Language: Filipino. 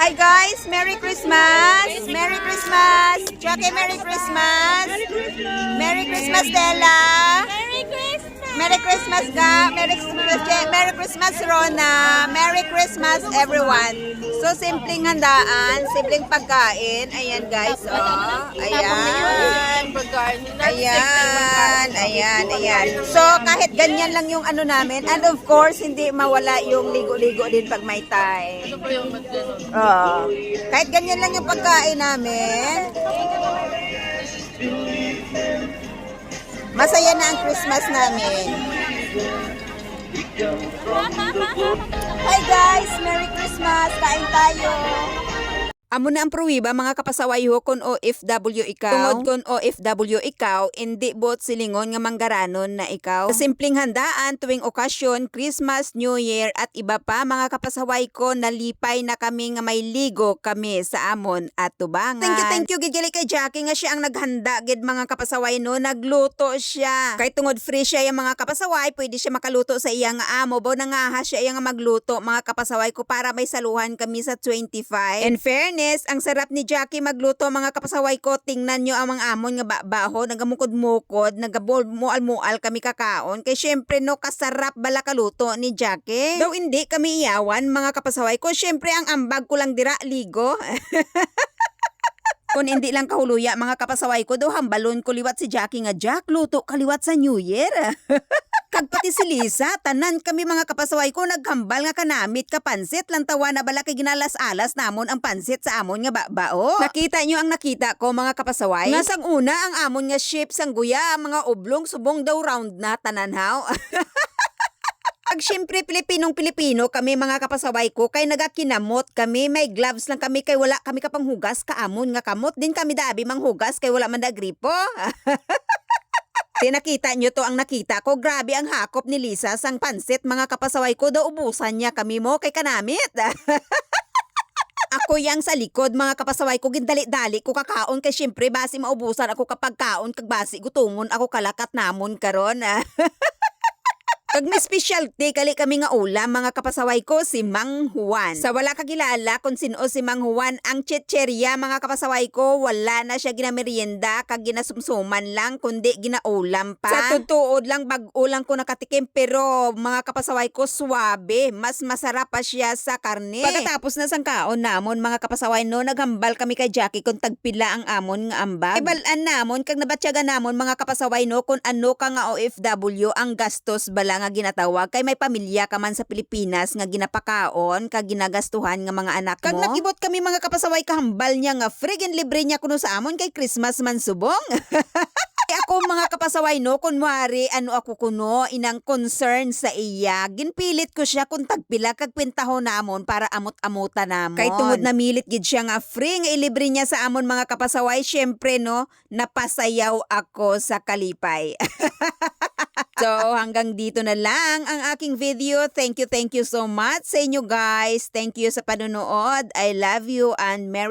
Hi guys, Merry Christmas! Merry Christmas! Jackie, Merry Christmas! Merry Christmas, Stella! Merry Christmas! Merry Christmas, ga! Merry Christmas, Merry Christmas, Rona! Merry Christmas, everyone! So, simpleng handaan, simpleng pagkain. Ayan, guys, oh. Ayan. Ayan, ayan, ayan. So, kahit ganyan lang yung ano namin, and of course, hindi mawala yung ligo-ligo din pag may time. Oo. Kahit ganyan lang yung pagkain namin. Masaya na ang Christmas namin. Hi guys! Merry Christmas! Kain tayo! Amo na ang pruwiba mga kapasaway ho kon OFW ikaw. Tungod kon OFW ikaw, hindi bot silingon nga manggaranon na ikaw. Sa simpleng handaan tuwing okasyon, Christmas, New Year at iba pa mga kapasaway ko nalipay na kami nga may ligo kami sa amon at tubangan. Thank you, thank you gid gali kay Jackie nga siya ang naghanda gid mga kapasaway no, nagluto siya. Kay tungod free siya yung mga kapasaway, pwede siya makaluto sa iya nga amo. Bo nga ha siya iya nga magluto mga kapasaway ko para may saluhan kami sa 25. In fairness, ang sarap ni Jackie magluto mga kapasaway ko. Tingnan nyo ang mga amon nga babaho, nagamukod-mukod, nagamual-mual kami kakaon. Kay syempre no, kasarap bala kaluto ni Jackie. Daw hindi kami iyawan mga kapasaway ko. Syempre ang ambag ko lang dira, ligo. Kung hindi lang kahuluya mga kapasaway ko, daw hambalon ko liwat si Jackie nga Jack, luto kaliwat sa New Year. Kag pati si Lisa, tanan kami mga kapasaway ko naghambal nga kanamit ka pansit lang tawa na bala kay ginalas-alas namon ang pansit sa amon nga babao. Nakita nyo ang nakita ko mga kapasaway? Nga sang una ang amon nga ship sang guya, mga oblong subong daw round na tananhaw. Pag syempre Pilipinong Pilipino kami mga kapasaway ko kay nagakinamot kami may gloves lang kami kay wala kami kapang hugas kaamon nga kamot din kami dabi manghugas kay wala man da gripo. Tinakita nyo to ang nakita ko. Grabe ang hakop ni Lisa sang pansit. Mga kapasaway ko daw ubusan niya kami mo kay kanamit. Ako yang sa likod mga kapasaway ko gindali-dali ko kakaon kay syempre basi maubusan ako kapag kaon kag basi gutungon ako kalakat namon karon. Kag may specialty kali kami nga ulam mga kapasaway ko si Mang Juan. Sa wala kagilala kung sino si Mang Juan ang chicheria mga kapasaway ko wala na siya ginamerienda kag ginasumsuman lang kundi ginaulam pa. Sa tutuod lang bag-ulang ko nakatikim pero mga kapasaway ko swabe mas masarap pa siya sa karne. Pagkatapos na sang kaon namon mga kapasaway no naghambal kami kay Jackie kung tagpila ang amon nga ambag. Ibalan namon kag nabatyagan namon mga kapasaway no kung ano ka nga OFW ang gastos bala nga ginatawag kay may pamilya ka man sa Pilipinas nga ginapakaon kag ginagastuhan nga mga anak mo. Kag nagibot kami mga kapasaway kahambal niya nga friggin libre niya kuno sa amon kay Christmas man subong. Kaya ako mga kapasaway no, kunwari ano ako kuno, inang concern sa iya, ginpilit ko siya kung tagpila kag kwentaho namon para amot-amuta namon. Kay tungod na milit gid siya nga free nga ilibre niya sa amon mga kapasaway, syempre no, napasayaw ako sa kalipay. So, hanggang dito na lang ang aking video. Thank you, thank you so much sa inyo guys. Thank you sa panonood. I love you and Merry